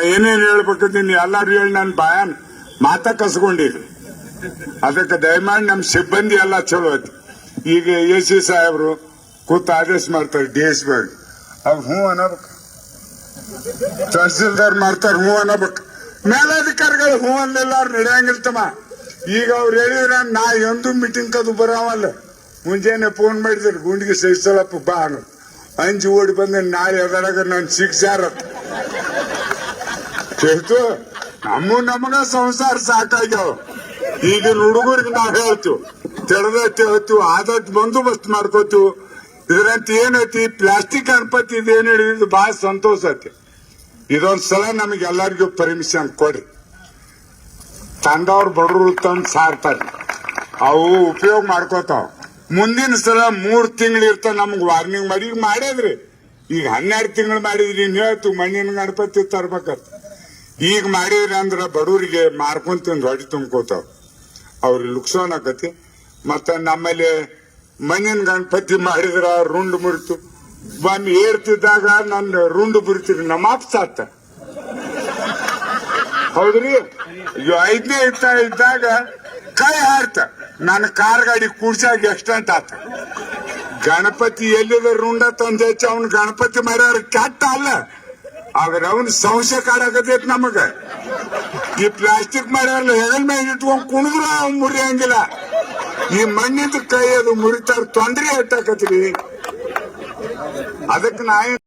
ಏನೇನ್ ಹೇಳ್ಬಿಟ್ಟಿದ್ದೀನಿ ಎಲ್ಲರೂ ಹೇಳಿ ನನ್ ಬಾಯನ್ ಮಾತ ಕಸ್ಕೊಂಡಿರಿ. ಅದಕ್ಕೆ ದಯಮಾಡಿ ನಮ್ಮ ಸಿಬ್ಬಂದಿ ಎಲ್ಲ ಚಲೋ ಐತಿ. ಈಗ ಎ ಸಿ ಸಾಹೇಬ್ರು ಕೂತ ಆದೇಶ ಮಾಡ್ತಾರೆ, ಡಿ ಎಸ್ ಬಿ ಅವ್ರು ಹ್ಞೂ ಅನ್ನಬೇಕು ತಹಸೀಲ್ದಾರ್ ಮಾಡ್ತಾರೆ, ಹ್ಞೂ ಅನ್ನಬೇಕು ಮೇಲಾಧಿಕಾರಿಗಳು ಹ್ಞೂ ಅನ್ನಲಿಲ್ಲ, ಅವ್ರು ನಡೆಯಂಗಿಲ್ತಮ್ಮ ಈಗ ಅವ್ರು ಹೇಳಿದ್ರ ನಾ ಎಂದು ಮೀಟಿಂಗ್ ಕದು ಬರೋವಲ್ಲ ಮುಂಜಾನೆ ಫೋನ್ ಮಾಡಿದ್ರು, ಗುಂಡಿಗೆ ಸಹಿಸಲಪ್ಪ ಬಾ ಅಂಜಿ ಓಡಿ ಬಂದೆ ನಾಳೆ ಅದರಾಗ ನಾನು ಶಿಕ್ಷಾರ ಕೇಳ್ತು? ನಮ್ಮ ನಮಗ ಸಂಸಾರ ಸಾಕಾಗ್ಯಾವ. ಈಗಿನ ಹುಡುಗರಿಗೆ ನಾವ್ ಹೇಳ್ತೀವಿ ತೆರದೈತಿ ಹೇಳ್ತೀವಿ ಆದತ್ ಬಂದೋಬಸ್ತ್ ಮಾಡ್ಕೋತೀವಿ. ಇದ್ರಂತ ಏನೈತಿ? ಪ್ಲಾಸ್ಟಿಕ್ ಗಣಪತಿ ಇದೇನ್ ಹಿಡಿದು ಬಹಳ ಸಂತೋಷ ಐತಿ. ಇದೊಂದ್ ಸಲ ನಮಗೆ ಎಲ್ಲರಿಗೂ ಪರ್ಮಿಷನ್ ಕೊಡಿ ತಂದವ್ರು ಬಡವರು ತಂದು ಸಾರ್ತಾರೆ. ಅವು ಉಪಯೋಗ ಮಾಡ್ಕೋತಾವ. ಮುಂದಿನ ಸಲ ಮೂರ್ ತಿಂಗಳು ಇರ್ತ ನಮ್ಗೆ ವಾರ್ನಿಂಗ್ ಮಾಡಿ, ಈಗ ಮಾಡ್ಯಾದ್ರಿ ಈಗ ಹನ್ನೆರಡು ತಿಂಗಳು ಮಾಡಿದ್ರಿ, ನೀವು ಹೇಳ್ತು ಮಣ್ಣಿನ ಗಣಪತಿ ತರ್ಬೇಕಂತ. ಈಗ ಮಾಡಿದ್ರೆ ಅಂದ್ರೆ ಬಡವರಿಗೆ ಮಾರ್ಕೊಂಡ್ ತಿಂದು ಹೊಡಿ ಅವ್ರಿಗೆ ಲುಕ್ಸಾನ್ ಆಕತಿ. ಮತ್ತ ನಮ್ಮಲ್ಲಿ ಮಣ್ಣಿನ ಗಣಪತಿ ಮಾಡಿದ್ರ ರುಂಡು ಮುರಿತು. ಒಮ್ಮೆ ಏರ್ತಿದ್ದಾಗ ನನ್ನ ರುಂಡು ಬುರಿತೀರಿ ನಮ್ಮ ಸಾತ್ತ ಹೌದ್ರಿ? ಐದನೇ ಇತ್ತ ಇದ್ದಾಗ ಕೈ ಹಾರ್ತ. ನನ್ನ ಕಾರ್ ಗಾಡಿ ಕೂಡ್ಸಾಗ ಎಕ್ಸ್ಟೆಂಟ್ ಆತ. ಗಣಪತಿ ಎಲ್ಲಿದ ರುಂಡ ತಂದೆ ಅವನು ಗಣಪತಿ ಮಾಡ್ಯಾರ ಕೆಟ್ಟ ಅಲ್ಲ. ಆದ್ರೆ ಅವನ್ ಸಂಶಯ ಕಾಡಕತೈತಿ ನಮಗ. ಈ ಪ್ಲಾಸ್ಟಿಕ್ ಮಾಡ್ಯಾರಲ್ಲ ಹೆಗಲ್ ಮೇಲೆ ಇಟ್ಕೊಂಡ್ ಕುಣಿದ್ರ ಮುರಿಯಂಗಿಲ್ಲ. ಈ ಮಣ್ಣಿಂದ ಕೈ ಅದು ಮುರಿತಾರ ತೊಂದ್ರೆ ಎಟ್ಟಾಕತ್ರಿ ಅದಕ್ಕೆ ನಾ